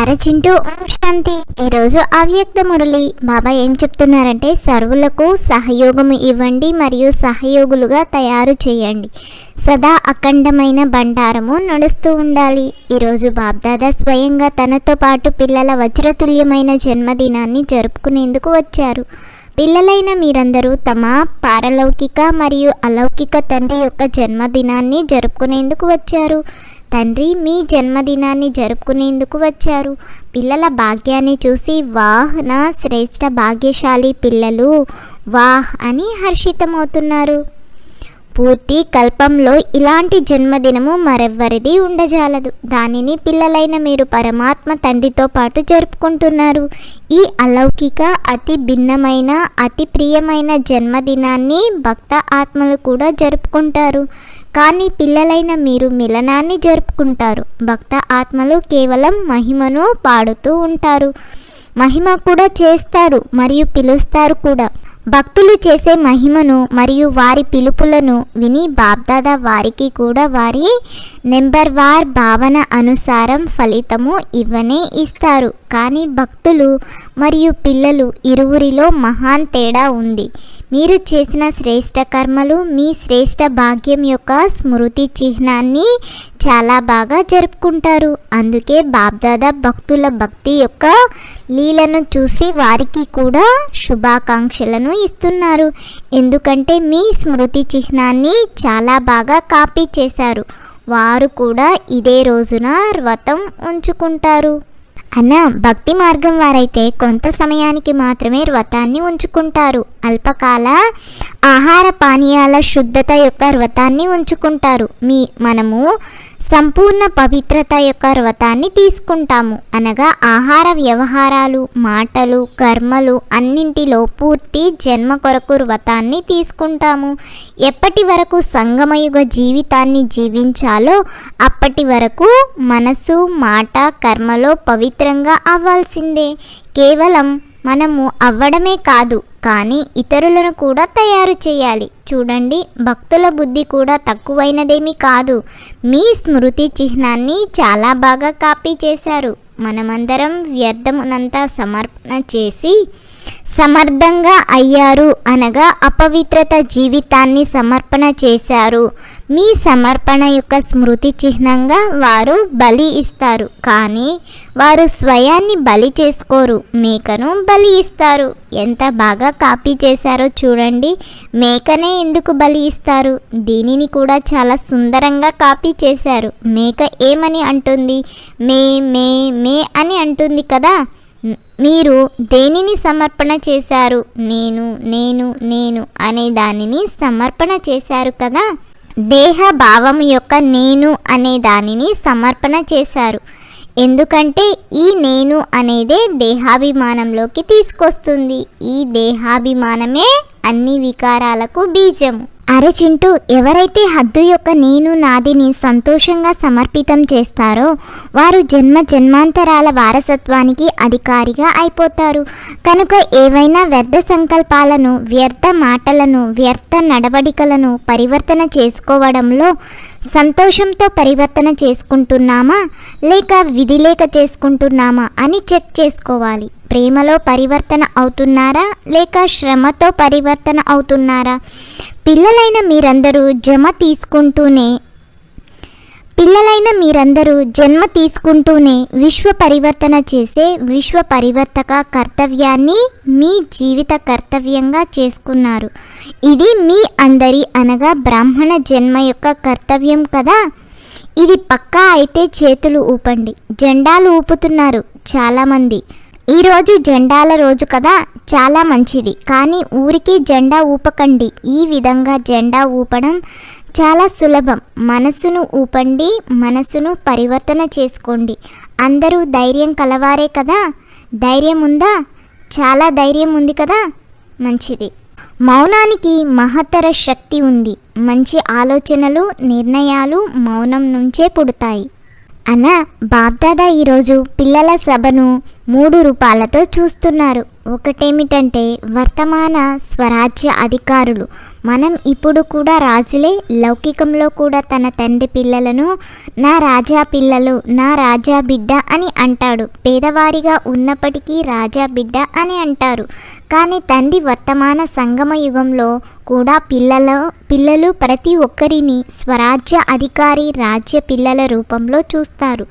అరచింటూ ఓం శాంతి ఈరోజు అవ్యక్త మురళి. బాబా ఏం చెప్తున్నారంటే సర్వులకు సహయోగము ఇవ్వండి మరియు సహయోగులుగా తయారు చేయండి. సదా అఖండమైన బండారము నడుస్తూ ఉండాలి. ఈరోజు బాబ్దాదా స్వయంగా తనతో పాటు పిల్లల వజ్రతుల్యమైన జన్మదినాన్ని జరుపుకునేందుకు వచ్చారు. పిల్లలైన మీరందరూ తమ పారలౌకిక మరియు అలౌకిక తండ్రి యొక్క జన్మదినాన్ని జరుపుకునేందుకు వచ్చారు. తండ్రి మీ జన్మదినాన్ని జరుపుకునేందుకు వచ్చారు. పిల్లల భాగ్యాన్ని చూసి వాహ్ నా శ్రేష్ఠ భాగ్యశాలి పిల్లలు! వాహ్! అని హర్షితమవుతున్నారు. పూర్తి కల్పంలో ఇలాంటి జన్మదినము మరెవ్వరిది ఉండజాలదు. దానిని పిల్లలైన మీరు పరమాత్మ తండ్రితో పాటు జరుపుకుంటున్నారు. ఈ అలౌకిక అతి భిన్నమైన అతి ప్రియమైన జన్మదినాన్ని భక్త ఆత్మలు కూడా జరుపుకుంటారు. కానీ పిల్లలైన మీరు మిలనాన్ని జరుపుకుంటారు. భక్త ఆత్మలు కేవలం మహిమను పాడుతూ ఉంటారు. మహిమ కూడా చేస్తారు మరియు పిలుస్తారు కూడా. భక్తులు చేసే మహిమను మరియు వారి పిలుపులను విని బాబ్దాదా వారికి కూడా వారి నెంబర్ వార్ భావన అనుసారం ఫలితము ఇవ్వనే ఇస్తారు. కానీ భక్తులు మరియు పిల్లలు ఇరువురిలో మహాన్ తేడా ఉంది. మీరు చేసిన శ్రేష్ట కర్మలు మీ శ్రేష్ట భాగ్యం యొక్క స్మృతి చిహ్నాన్ని చాలా బాగా జరుపుకుంటారు. అందుకే బాబ్దాదా భక్తుల భక్తి యొక్క లీలను చూసి వారికి కూడా శుభాకాంక్షలను ఇస్తున్నారు. ఎందుకంటే మీ స్మృతి చిహ్నాన్ని చాలా బాగా కాపీ చేశారు. వారు కూడా ఇదే రోజున వ్రతం ఉంచుకుంటారు. అన్న భక్తి మార్గం వారైతే కొంత సమయానికి మాత్రమే వ్రతాన్ని ఉంచుకుంటారు. అల్పకాల ఆహార పానీయాల శుద్ధత యొక్క వ్రతాన్ని ఉంచుకుంటారు. మీ మనము సంపూర్ణ పవిత్రత యొక్క వ్రతాన్ని తీసుకుంటాము. అనగా ఆహార వ్యవహారాలు మాటలు కర్మలు అన్నింటిలో పూర్తి జన్మ కొరకు వ్రతాన్ని తీసుకుంటాము. ఎప్పటి వరకు సంగమయుగ జీవితాన్ని జీవించాలో అప్పటి వరకు మనసు మాట కర్మలో పవిత్రంగా అవ్వాల్సిందే. కేవలం మనము అవ్వడమే కాదు కానీ ఇతరులను కూడా తయారు చేయాలి. చూడండి భక్తుల బుద్ధి కూడా తక్కువైనదేమీ కాదు. మీ స్మృతి చిహ్నాన్ని చాలా బాగా కాపీ చేశారు. మనమందరం వ్యర్థమునంతా సమర్పణ చేసి సమర్థంగా అయ్యారు అనగా అపవిత్రత జీవితాన్ని సమర్పణ చేశారు. మీ సమర్పణ యొక్క స్మృతి చిహ్నంగా వారు బలి ఇస్తారు. కానీ వారు స్వయాన్ని బలి చేసుకోరు. మేకను బలి ఇస్తారు. ఎంత బాగా కాపీ చేశారో చూడండి. మేకనే ఎందుకు బలి ఇస్తారు? దీనిని కూడా చాలా సుందరంగా కాపీ చేశారు. మేక ఏమని అంటుంది? మే మే మే అని అంటుంది కదా. మీరు దేనిని సమర్పణ చేశారు? నేను నేను నేను అనే దానిని సమర్పణ చేశారు కదా? దేహ భావం యొక్క నేను అనే దానిని సమర్పణ చేశారు. ఎందుకంటే ఈ నేను అనేదే దేహాభిమానంలోకి తీసుకొస్తుంది. ఈ దేహాభిమానమే అన్ని వికారాలకు బీజము. అరే చింటూ ఎవరైతే హద్దు యొక్క నేను నాదిని సంతోషంగా సమర్పితం చేస్తారో వారు జన్మ జన్మాంతరాల వారసత్వానికి అధికారిగా అయిపోతారు. కనుక ఏవైనా వ్యర్థ సంకల్పాలను వ్యర్థ మాటలను వ్యర్థ నడవడికలను పరివర్తన చేసుకోవడంలో సంతోషంతో పరివర్తన చేసుకుంటున్నామా? లేక విధి లేక చేసుకుంటున్నామా అని చెక్ చేసుకోవాలి. ప్రేమలో పరివర్తన అవుతున్నారా? లేక శ్రమతో పరివర్తన అవుతున్నారా? పిల్లలైన మీరందరూ జమ తీసుకుంటూనే పిల్లలైన మీరందరూ జన్మ తీసుకుంటూనే విశ్వ పరివర్తన చేసే విశ్వ పరివర్తక కర్తవ్యాన్ని మీ జీవిత కర్తవ్యంగా చేసుకున్నారు. ఇది మీ అందరి అనగా బ్రాహ్మణ జన్మ యొక్క కర్తవ్యం కదా? ఇది పక్కా అయితే చేతులు ఊపండి. జెండాలు ఊపుతున్నారు చాలామంది. ఈరోజు జెండాల రోజు కదా చాలా మంచిది. కానీ ఊరికి జెండా ఊపకండి. ఈ విధంగా జెండా ఊపడం చాలా సులభం. మనసును ఊపండి మనసును పరివర్తన చేసుకోండి. అందరూ ధైర్యం కలవారే కదా? ధైర్యం ఉందా? చాలా ధైర్యం ఉంది కదా? మంచిది. మౌనానికి మహత్తర శక్తి ఉంది. మంచి ఆలోచనలు నిర్ణయాలు మౌనం నుంచే పుడతాయి. అన్న బాబ్దాదా ఈరోజు పిల్లల సభను మూడు రూపాలతో చూస్తున్నారు. ఒకటేమిటంటే వర్తమాన స్వరాజ్య అధికారులు. మనం ఇప్పుడు కూడా రాజులే లౌకికంలో కూడా తన తండ్రి పిల్లలను నా రాజా పిల్లలు నా రాజా బిడ్డ అని అంటాడు. పేదవారిగా ఉన్నప్పటికీ రాజా బిడ్డ అని అంటారు. కానీ తండ్రి వర్తమాన సంగమ యుగంలో కూడా పిల్లల పిల్లలు ప్రతి ఒక్కరిని స్వరాజ్య అధికారి రాజ్య పిల్లల రూపంలో చూస్తారు.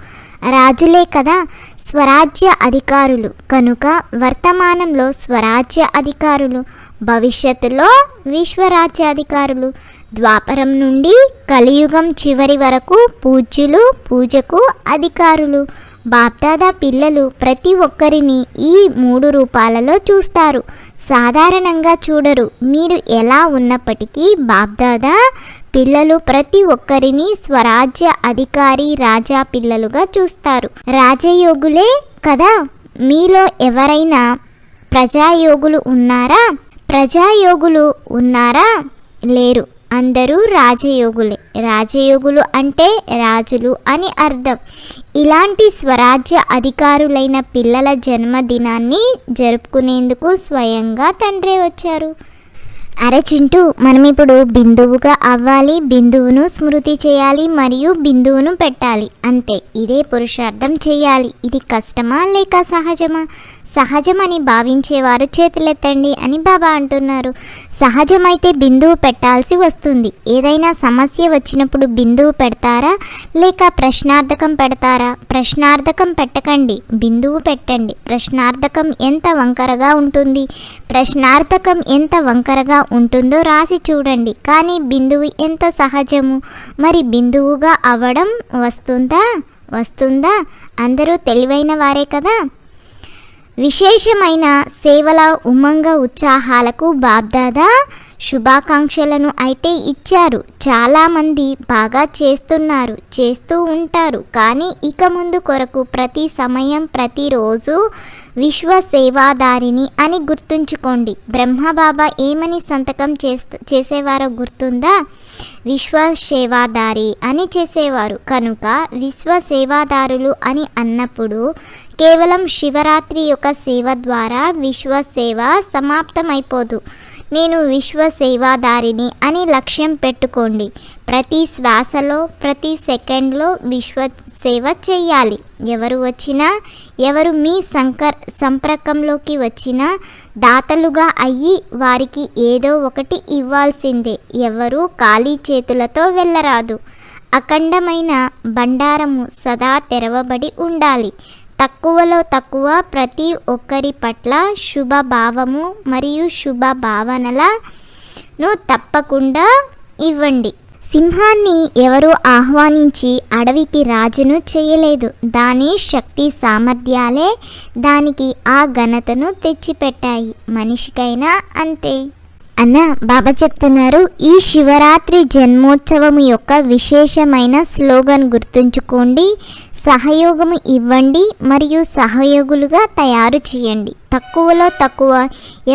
రాజులే కదా స్వరాజ్య అధికారులు. కనుక వర్తమానంలో స్వరాజ్య అధికారులు భవిష్యత్తులో విశ్వరాజ్య అధికారులు. ద్వాపరం నుండి కలియుగం చివరి వరకు పూజ్యులు పూజకు అధికారులు. బాప్దాదా పిల్లలు ప్రతి ఒక్కరిని ఈ మూడు రూపాలలో చూస్తారు. సాధారణంగా చూడరు. మీరు ఎలా ఉన్నప్పటికీ బాబ్దాదా పిల్లలు ప్రతి ఒక్కరిని స్వరాజ్య అధికారి రాజా పిల్లలుగా చూస్తారు. రాజయోగులే కదా? మీలో ఎవరైనా ప్రజాయోగులు ఉన్నారా? ప్రజాయోగులు ఉన్నారా? లేరు. అందరూ రాజయోగులే. రాజయోగులు అంటే రాజులు అని అర్థం. ఇలాంటి స్వరాజ్య అధికారులైన పిల్లల జన్మదినాన్ని జరుపుకునేందుకు స్వయంగా తండ్రే వచ్చారు. అరే చింటూ మనం ఇప్పుడు బిందువుగా అవ్వాలి బిందువును స్మృతి చేయాలి మరియు బిందువును పెట్టాలి. అంతే ఇదే పురుషార్థం చేయాలి. ఇది కష్టమా లేక సహజమా? సహజమని భావించేవారు చేతులెత్తండి అని బాబా అంటున్నారు. సహజమైతే బిందువు పెట్టాల్సి వస్తుంది. ఏదైనా సమస్య వచ్చినప్పుడు బిందువు పెడతారా లేక ప్రశ్నార్థకం పెడతారా? ప్రశ్నార్థకం పెట్టకండి బిందువు పెట్టండి. ప్రశ్నార్థకం ఎంత వంకరగా ఉంటుంది? ప్రశ్నార్థకం ఎంత వంకరగా ఉంటుందో రాసి చూడండి. కానీ బిందువు ఎంత సహజము? మరి బిందువుగా అవ్వడం వస్తుందా? వస్తుందా? అందరూ తెలివైన వారే కదా? విశేషమైన సేవల ఉమంగ ఉత్సాహాలకు బాబ్దాదా శుభాకాంక్షలను అయితే ఇచ్చారు. చాలామంది బాగా చేస్తున్నారు చేస్తూ ఉంటారు. కానీ ఇక ముందు కొరకు ప్రతి సమయం ప్రతిరోజు విశ్వ సేవాదారిని అని గుర్తుంచుకోండి. బ్రహ్మబాబా ఏమని సంతకం చేస్తూ చేసేవారో గుర్తుందా? విశ్వ సేవాదారి అని చేసేవారు. కనుక విశ్వ సేవాదారులు అని అన్నప్పుడు కేవలం శివరాత్రి యొక్క సేవ ద్వారా విశ్వ సేవ సమాప్తమైపోదు. నేను విశ్వ సేవాదారిని అని లక్ష్యం పెట్టుకోండి. ప్రతి శ్వాసలో ప్రతి సెకండ్లో విశ్వ సేవ చేయాలి ఎవరు వచ్చినా ఎవరు మీ సంకర్ సంపర్కంలోకి వచ్చినా దాతలుగా అయ్యి వారికి ఏదో ఒకటి ఇవ్వాల్సిందే. ఎవరు ఖాళీ చేతులతో వెళ్ళరాదు. అఖండమైన బండారము సదా తెరవబడి ఉండాలి. తక్కువలో తక్కువ ప్రతి ఒక్కరి పట్ల శుభ భావము మరియు శుభ భావనలను తప్పకుండా ఇవ్వండి. సింహాన్ని ఎవరు ఆహ్వానించి అడవికి రాజును చేయలేదు. దాని శక్తి సామర్థ్యాలే దానికి ఆ ఘనతను తెచ్చిపెట్టాయి. మనిషికైనా అంతే. అన్న బాబా చెప్తున్నారు ఈ శివరాత్రి జన్మోత్సవం యొక్క విశేషమైన స్లోగన్ గుర్తుంచుకోండి. సహయోగము ఇవ్వండి మరియు సహయోగులుగా తయారు చేయండి. తక్కువలో తక్కువ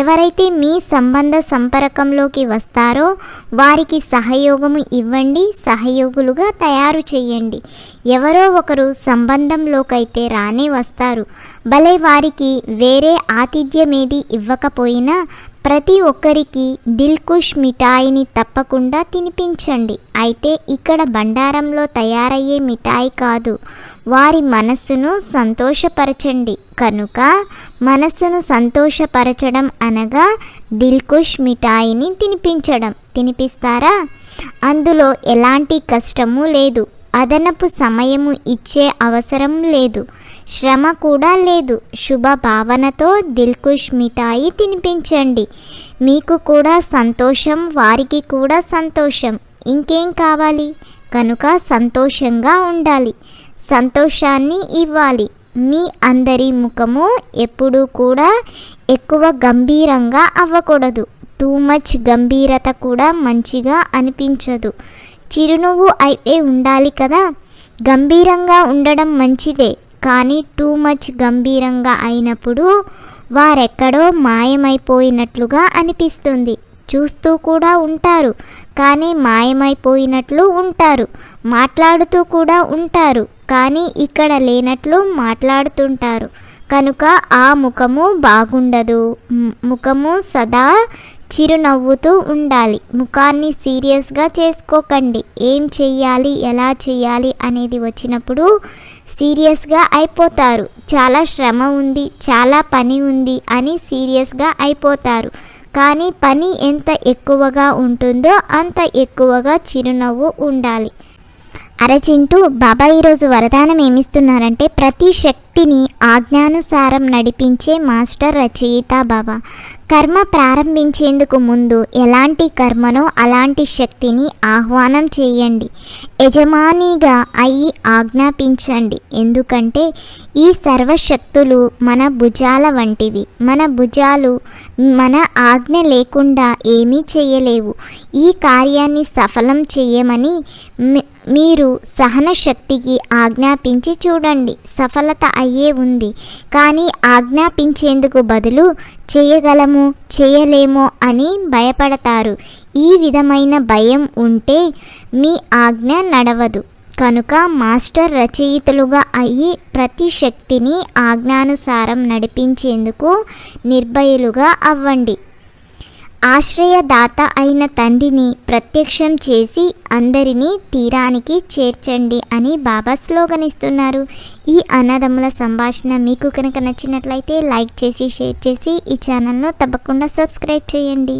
ఎవరైతే మీ సంబంధ సంపర్కంలోకి వస్తారో వారికి సహయోగము ఇవ్వండి సహయోగులుగా తయారు చేయండి. ఎవరో ఒకరు సంబంధంలోకైతే రానే వస్తారు. భలే వారికి వేరే ఆతిథ్యమేది ఇవ్వకపోయినా ప్రతి ఒక్కరికి దిల్కుష్ మిఠాయిని తప్పకుండా తినిపించండి. అయితే ఇక్కడ బండారంలో తయారయ్యే మిఠాయి కాదు. వారి మనస్సును సంతోషపరచండి. కనుక మనస్సును సంతోషపరచడం అనగా దిల్కుష్ మిఠాయిని తినిపించడం. తినిపిస్తారా? అందులో ఎలాంటి కష్టము లేదు. అదనపు సమయము ఇచ్చే అవసరం లేదు. శ్రమ కూడా లేదు. శుభ భావనతో దిల్కుష్ మిఠాయి తినిపించండి. మీకు కూడా సంతోషం వారికి కూడా సంతోషం. ఇంకేం కావాలి? కనుక సంతోషంగా ఉండాలి. సంతోషాన్ని ఇవ్వాలి. మీ అందరి ముఖము ఎప్పుడూ కూడా ఎక్కువ గంభీరంగా అవ్వకూడదు. టూ మచ్ గంభీరత కూడా మంచిగా అనిపించదు. చిరునవ్వు అయితే ఉండాలి కదా? గంభీరంగా ఉండడం మంచిదే. కానీ టూ మచ్ గంభీరంగా అయినప్పుడు వారెక్కడో మాయమైపోయినట్లుగా అనిపిస్తుంది. చూస్తూ కూడా ఉంటారు. కానీ మాయమైపోయినట్లు ఉంటారు. మాట్లాడుతూ కూడా ఉంటారు. కానీ ఇక్కడ లేనట్లు మాట్లాడుతుంటారు. కనుక ఆ ముఖము బాగుండదు. ముఖము సదా చిరునవ్వుతూ ఉండాలి. ముఖాన్ని సీరియస్గా చేసుకోకండి. ఏం చెయ్యాలి? ఎలా చెయ్యాలి? అనేది వచ్చినప్పుడు సీరియస్గా అయిపోతారు. చాలా శ్రమ ఉంది చాలా పని ఉంది అని సీరియస్గా అయిపోతారు. కానీ పని ఎంత ఎక్కువగా ఉంటుందో అంత ఎక్కువగా చిరునవ్వు ఉండాలి. అరచింటూ బాబా ఈరోజు వరదానం ఏమిస్తున్నారంటే ప్రతి శక్తి శక్తిని ఆజ్ఞానుసారం నడిపించే మాస్టర్ రచయిత బాబా కర్మ ప్రారంభించేందుకు ముందు ఎలాంటి కర్మనో అలాంటి శక్తిని ఆహ్వానం చేయండి. యజమానిగా అయి ఆజ్ఞాపించండి. ఎందుకంటే ఈ సర్వశక్తులు మన భుజాల వంటివి. మన భుజాలు మన ఆజ్ఞ లేకుండా ఏమీ చేయలేవు. ఈ కార్యాన్ని సఫలం చేయమని మీరు సహన శక్తికి ఆజ్ఞాపించి చూడండి. సఫలత అయ్యే ఉంది. కానీ ఆజ్ఞాపించేందుకు బదులు చేయగలము చేయలేమో అని భయపడతారు. ఈ విధమైన భయం ఉంటే మీ ఆజ్ఞ నడవదు. కనుక మాస్టర్ రచయితలుగా అయ్యి ప్రతి శక్తిని ఆజ్ఞానుసారం నడిపించేందుకు నిర్భయులుగా అవ్వండి. ఆశ్రయదాత అయిన తండ్రిని ప్రత్యక్షం చేసి అందరినీ తీరానికి చేర్చండి అని బాబా స్లోగన్ ఇస్తున్నారు ఈ అనాథముల సంభాషణ మీకు కనుక నచ్చినట్లయితే లైక్ చేసి షేర్ చేసి ఈ ఛానల్ను తప్పకుండా సబ్స్క్రైబ్ చేయండి.